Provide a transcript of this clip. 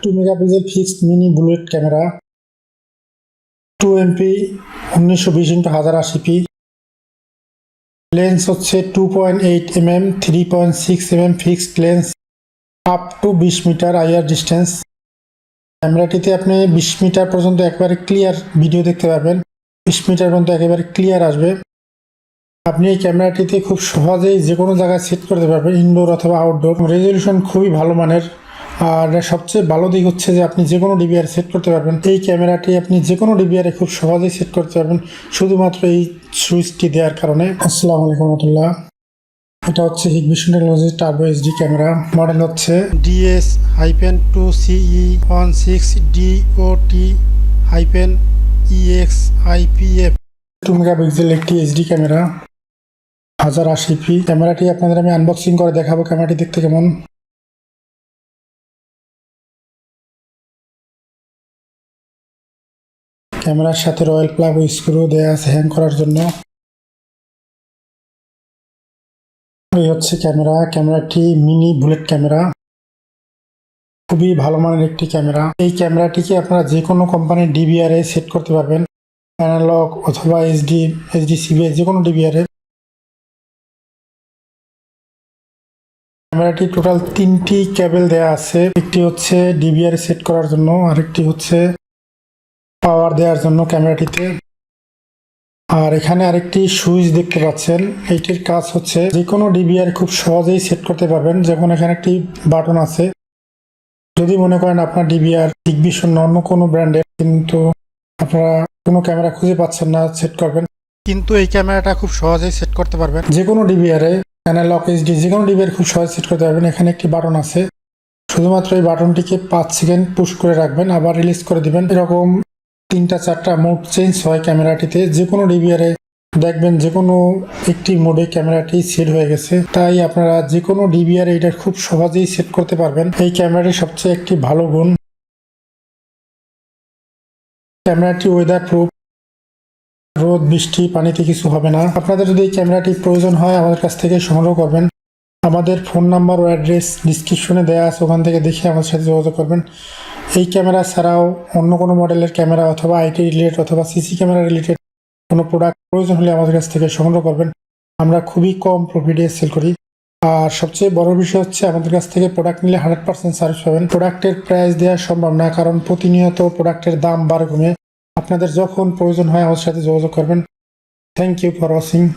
Two megapixel fixed mini bullet camera two MP উনিশশো বিশ into হাজার আশি পি। লেন্স হচ্ছে two point eight M M three point six M M fixed lens up to বিশ metre IR distance ক্যামেরাটিতে আপনি বিশ metre পর্যন্ত একবারে ক্লিয়ার ভিডিও দেখতে পাবেন বিশ মিটার পর্যন্ত একেবারে ক্লিয়ার আসবে। আপনি এই ক্যামেরাটিতে খুব সহজেই যে কোনো জায়গায় সেট করতে পারবেন ইনডোর অথবা আউটডোর রেজলিউশন খুবই ভালো মানের। আর সবচেয়ে ভালো দিক হচ্ছে যে আপনি যে কোনো ডিবিআর সেট করতে পারবেন। এই ক্যামেরাটি আপনি যে কোনো ডিবিআরে খুব সহজেই সেট করতে পারবেন। শুধুমাত্র এই সুইচটি দেওয়ার কারণে। আসসালামু আলাইকুম রহমতুল্লাহ। এটা হচ্ছে Hikvision technology turbo HD camera. Model হচ্ছে DS hyphen two CE one six DOT hyphen EX IPF two megapixel একটি এইচডি ক্যামেরা। হাজার আশি পি ক্যামেরাটি আপনাদের আমি আনবক্সিং করে দেখাবো। ক্যামেরাটি দেখতে কেমন? ক্যামেরার সাথে রয়্যাল প্লাগ ও স্ক্রু দেওয়া আছে হ্যাং করার জন্য। এই হচ্ছে ক্যামেরা। ক্যামেরাটি মিনি বুলেট ক্যামেরা। খুবই ভালো মানের একটি ক্যামেরা। এই ক্যামেরাটিকে আপনারা যে কোনো কোম্পানির ডিবিআর সেট করতে পারবেন। অ্যানালগ অথবা এইচডি এইচডি সিবিআই যে কোনো ডিবিআর ক্যামেরাটি টোটাল তিনটি ক্যাবেল দেয়া আছে। একটি হচ্ছে ডিবিআর সেট করার জন্য, আরেকটি হচ্ছে পাওয়ার দেওয়ার জন্য ক্যামেরাটিতে। আর এখানে আরেকটি সুইচ দেখতে পাচ্ছেন। এইটির কাজ হচ্ছে যে কোনো ডিবিআর খুব সহজেই সেট করতে পারবেন। যেমন এখানে একটি বাটন আছে। যদি মনে করেন আপনার ডিবিআর ডিগভিশন অন্য কোনো ব্র্যান্ডের, কিন্তু আপনারা কোনো ক্যামেরা খুঁজে পাচ্ছেন না, সেট করবেন। কিন্তু এই ক্যামেরাটা খুব সহজেই সেট করতে পারবেন। যে কোনো ডিবিআরে অ্যানালগ এইচডি যে কোনো ডিবিআর খুব সহজে সেট করতে পারবেন। এখানে একটি বাটন আছে। শুধুমাত্র এই বাটনটিকে পাঁচ সেকেন্ড পুশ করে রাখবেন। আবার রিলিজ করে দিবেন। এরকম তিনটা, চারটা মোড চেঞ্জ হয় ক্যামেরাটিতে। যে কোনো ডিবিআরে দেখবেন যে কোনো একটি মোডে ক্যামেরাটি সেট হয়ে গেছে। তাই আপনারা যে কোনো ডিবিআর এটা খুব সহজেই সেট করতে পারবেন। এই ক্যামেরাটি সবচেয়ে একটি ভালো গুণ। ক্যামেরাটি ওয়েদার প্রুফ রোদ, বৃষ্টি, পানিতে কিছু হবে না। আপনাদের যদি এই ক্যামেরাটি প্রয়োজন হয়, আমাদের কাছ থেকে সংগ্রহ করবেন। আমাদের ফোন নাম্বার ও অ্যাড্রেস ডিসক্রিপশনে দেওয়া আছে। ওখান থেকে দেখে আমাদের সাথে যোগাযোগ করবেন। এই ক্যামেরা ছাড়াও অন্য কোনো মডেলের ক্যামেরা অথবা আইটি রিলেটেড অথবা সিসি ক্যামেরা রিলেটেড কোনো প্রোডাক্ট প্রয়োজন হলে আমাদের কাছ থেকে সংগ্রহ করবেন। আমরা খুবই কম প্রফিটে সেল করি। আর সবচেয়ে বড় বিষয় হচ্ছে আমাদের কাছ থেকে প্রোডাক্ট নিলে হান্ড্রেড পার্সেন্ট সার্ভিস পাবেন। প্রোডাক্টের প্রাইস দেওয়া সম্ভব না, কারণ প্রতিনিয়ত প্রোডাক্টের দাম বাড়ে কমে। আপনাদের যখন প্রয়োজন হয় আমাদের সাথে যোগাযোগ করবেন। Thank you for watching